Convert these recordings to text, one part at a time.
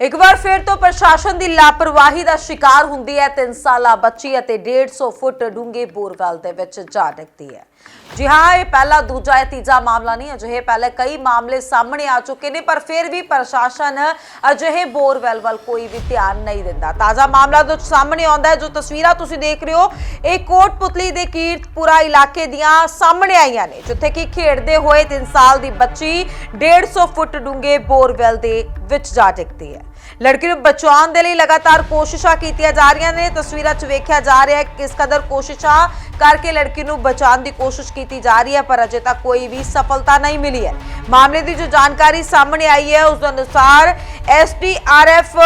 ਇੱਕ ਵਾਰ ਫਿਰ ਤੋਂ ਪ੍ਰਸ਼ਾਸਨ ਦੀ ਲਾਪਰਵਾਹੀ ਦਾ ਸ਼ਿਕਾਰ ਹੁੰਦੀ ਹੈ 3 ਸਾਲਾ ਬੱਚੀ ਅਤੇ 150 ਫੁੱਟ ਡੂੰਘੇ ਬੋਰਵੈਲ ਦੇ ਵਿੱਚ ਜਾ ਡਿੱਗਦੀ ਹੈ। ਜੀ ਹਾਂ, ਇਹ ਪਹਿਲਾ, ਦੂਜਾ ਜਾਂ ਤੀਜਾ ਮਾਮਲਾ ਨਹੀਂ, ਅਜਿਹੇ ਪਹਿਲੇ ਕਈ ਮਾਮਲੇ ਸਾਹਮਣੇ ਆ ਚੁੱਕੇ ਨੇ, ਪਰ ਫਿਰ ਵੀ ਪ੍ਰਸ਼ਾਸਨ ਅਜਿਹੇ ਬੋਰਵੈਲ ਵੱਲ ਕੋਈ ਵੀ ਧਿਆਨ ਨਹੀਂ ਦਿੰਦਾ। ਤਾਜ਼ਾ ਮਾਮਲਾ ਜੋ ਸਾਹਮਣੇ ਆਉਂਦਾ ਹੈ, ਜੋ ਤਸਵੀਰਾਂ ਤੁਸੀਂ ਦੇਖ ਰਹੇ ਹੋ, ਇਹ ਕੋਟਪੁਤਲੀ ਦੇ ਕੀਰਤਪੁਰਾ ਇਲਾਕੇ ਦੀਆਂ ਸਾਹਮਣੇ ਆਈਆਂ ਨੇ, ਜਿੱਥੇ ਕਿ ਖੇਡਦੇ ਹੋਏ 3 ਸਾਲ ਦੀ ਬੱਚੀ 150 ਫੁੱਟ ਡੂੰਘੇ ਬੋਰਵੈਲ ਦੇ ਵਿੱਚ ਜਾ ਡਿੱਗਦੀ ਹੈ। ਲੜਕੀ ਨੂੰ ਬਚਾਉਣ ਦੇ ਲਈ ਲਗਾਤਾਰ ਕੋਸ਼ਿਸ਼ਾਂ ਕੀਤੀਆਂ ਜਾ ਰਹੀਆਂ ਨੇ, ਤਸਵੀਰਾਂ 'ਚ ਵੇਖਿਆ ਜਾ ਰਿਹਾ ਹੈ ਕਿਸ ਕਦਰ ਕੋਸ਼ਿਸ਼ਾਂ ਕਰਕੇ ਲੜਕੀ ਨੂੰ ਬਚਾਉਣ ਦੀ ਕੋਸ਼ਿਸ਼ ਕੀਤੀ ਜਾ ਰਹੀ ਹੈ, ਪਰ ਅਜੇ ਤੱਕ ਕੋਈ ਵੀ ਸਫਲਤਾ ਨਹੀਂ ਮਿਲੀ ਹੈ। ਮਾਮਲੇ ਦੀ ਜੋ ਜਾਣਕਾਰੀ ਸਾਹਮਣੇ ਆਈ ਹੈ, ਉਸ ਦੇ ਅਨੁਸਾਰ ਐਸਡੀਆਰਐਫ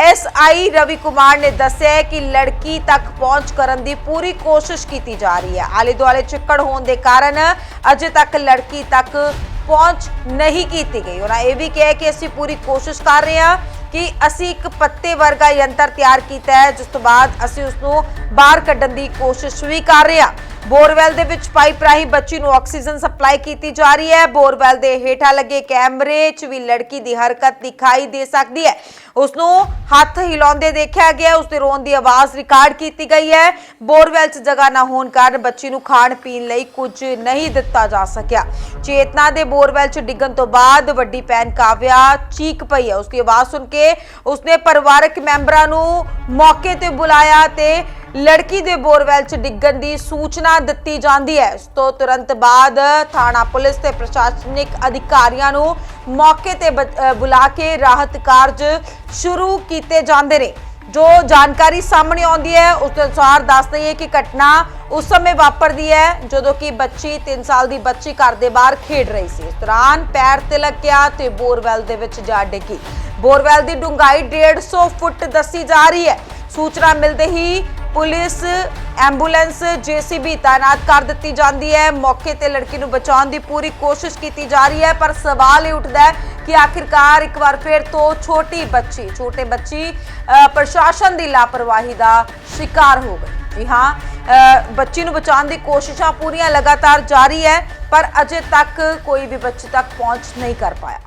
ਐਸਆਈ ਰਵੀ ਕੁਮਾਰ ਨੇ ਦੱਸਿਆ ਕਿ ਲੜਕੀ ਤੱਕ ਪਹੁੰਚ ਕਰਨ ਦੀ ਪੂਰੀ ਕੋਸ਼ਿਸ਼ ਕੀਤੀ ਜਾ ਰਹੀ ਹੈ। ਆਲੇ ਦੁਆਲੇ ਚਿੱਕੜ ਹੋਣ ਦੇ ਕਾਰਨ ਅਜੇ ਤੱਕ ਲੜਕੀ ਤੱਕ ਪਹੁੰਚ ਨਹੀਂ ਕੀਤੀ ਗਈ। ਉਹਨਾਂ ਇਹ ਵੀ ਕਿਹਾ ਕਿ ਅਸੀਂ ਪੂਰੀ ਕੋਸ਼ਿਸ਼ ਕਰ ਰਹੇ ਹਾਂ ਕਿ ਅਸੀਂ ਇੱਕ ਪੱਤੇ ਵਰਗਾ ਯੰਤਰ ਤਿਆਰ ਕੀਤਾ ਹੈ, ਜਿਸ ਤੋਂ ਬਾਅਦ ਅਸੀਂ ਉਸ ਨੂੰ ਬਾਹਰ ਕੱਢਣ ਦੀ ਕੋਸ਼ਿਸ਼ ਵੀ ਕਰ ਰਹੇ ਹਾਂ। ਬੋਰਵੈਲ ਦੇ ਵਿੱਚ ਪਾਈਪ ਰਾਹੀਂ ਬੱਚੀ ਨੂੰ ਆਕਸੀਜਨ ਸਪਲਾਈ ਕੀਤੀ ਜਾ ਰਹੀ ਹੈ। ਬੋਰਵੈਲ ਦੇ ਹੇਠਾਂ ਲੱਗੇ ਕੈਮਰੇ 'ਚ ਵੀ ਲੜਕੀ ਦੀ ਹਰਕਤ ਦਿਖਾਈ ਦੇ ਸਕਦੀ ਹੈ। ਉਸ ਨੂੰ ਹੱਥ ਹਿਲਾਉਂਦੇ ਦੇਖਿਆ ਗਿਆ। ਉਸ ਦੇ ਰੋਣ ਦੀ ਆਵਾਜ਼ ਰਿਕਾਰਡ ਕੀਤੀ ਗਈ ਹੈ। ਬੋਰਵੈਲ 'ਚ ਜਗ੍ਹਾ ਨਾ ਹੋਣ ਕਾਰਨ ਬੱਚੀ ਨੂੰ ਖਾਣ ਪੀਣ ਲਈ ਕੁਝ ਨਹੀਂ ਦਿੱਤਾ ਜਾ ਸਕਿਆ। ਚੇਤਨਾ ਦੇ ਬੋਰਵੈਲ 'ਚ ਡਿੱਗਣ ਤੋਂ ਬਾਅਦ ਵੱਡੀ ਭੈਣ ਕਾਵਿਆ ਚੀਕ ਪਈ ਹੈ। ਉਸ ਦੀ ਆਵਾਜ਼ ਸੁਣ ਕੇ ਉਸਨੇ ਪਰਿਵਾਰਕ ਮੈਂਬਰਾਂ ਨੂੰ ਮੌਕੇ ਤੇ ਬੁਲਾਇਆ ਤੇ ਲੜਕੀ ਦੇ ਬੋਰਵੈਲ 'ਚ ਡਿੱਗਣ ਦੀ ਸੂਚਨਾ ਦਿੱਤੀ ਜਾਂਦੀ ਹੈ। ਇਸ ਤੋਂ ਤੁਰੰਤ ਬਾਅਦ ਥਾਣਾ ਪੁਲਿਸ ਤੇ ਪ੍ਰਸ਼ਾਸਨਿਕ ਅਧਿਕਾਰੀਆਂ ਨੂੰ ਮੌਕੇ ਤੇ ਬ- ਅ, ਬੁਲਾ ਕੇ ਰਾਹਤ ਕਾਰਜ ਸ਼ੁਰੂ ਕੀਤੇ ਜਾਂਦੇ ਨੇ। ਜੋ ਜਾਣਕਾਰੀ ਸਾਹਮਣੇ ਆਉਂਦੀ ਹੈ ਉਸ ਦੇ ਅਨੁਸਾਰ ਦੱਸ ਦਈਏ ਕਿ ਘਟਨਾ ਉਸ ਸਮੇਂ ਵਾਪਰਦੀ ਹੈ ਜਦੋਂ ਕਿ ਬੱਚੀ 3 ਸਾਲ ਦੀ ਬੱਚੀ ਘਰ ਦੇ ਬਾਹਰ ਖੇਡ ਰਹੀ ਸੀ। ਇਸ ਦੌਰਾਨ ਪੈਰ ਤੇ ਲੱਗਿਆ ਤੇ ਬੋਰਵੈਲ ਦੇ ਵਿੱਚ ਜਾ ਡਿੱਗੀ। ਬੋਰਵੈਲ ਦੀ ਡੂੰਘਾਈ 150 ਫੁੱਟ ਦੱਸੀ ਜਾ ਰਹੀ ਹੈ। ਸੂਚਨਾ ਮਿਲਦੇ ਹੀ ਪੁਲਿਸ, ਐਂਬੂਲੈਂਸ, ਜੀਸੀਬੀ ਤਾਇਨਾਤ ਕਰ ਦਿੱਤੀ ਜਾਂਦੀ ਹੈ। ਮੌਕੇ ਤੇ ਲੜਕੀ ਨੂੰ ਬਚਾਉਣ ਦੀ ਪੂਰੀ ਕੋਸ਼ਿਸ਼ ਕੀਤੀ ਜਾ ਰਹੀ ਹੈ, ਪਰ ਸਵਾਲ ਇਹ ਉੱਠਦਾ ਹੈ ਕਿ ਆਖਿਰਕਾਰ ਇੱਕ ਵਾਰ ਫਿਰ ਤੋਂ ਛੋਟੀ ਬੱਚੀ, ਛੋਟੇ ਬੱਚੀ ਪ੍ਰਸ਼ਾਸਨ ਦੀ ਲਾਪਰਵਾਹੀ ਦਾ ਸ਼ਿਕਾਰ ਹੋ ਗਈ। ਜੀ ਹਾਂ ਬੱਚੀ ਨੂੰ ਬਚਾਉਣ ਦੀ ਕੋਸ਼ਿਸ਼ਾਂ ਪੂਰੀਆਂ ਲਗਾਤਾਰ ਜਾਰੀ ਹੈ, ਪਰ ਅਜੇ ਤੱਕ ਕੋਈ ਵੀ ਬੱਚੇ ਤੱਕ ਪਹੁੰਚ ਨਹੀਂ ਕਰ ਪਾਇਆ।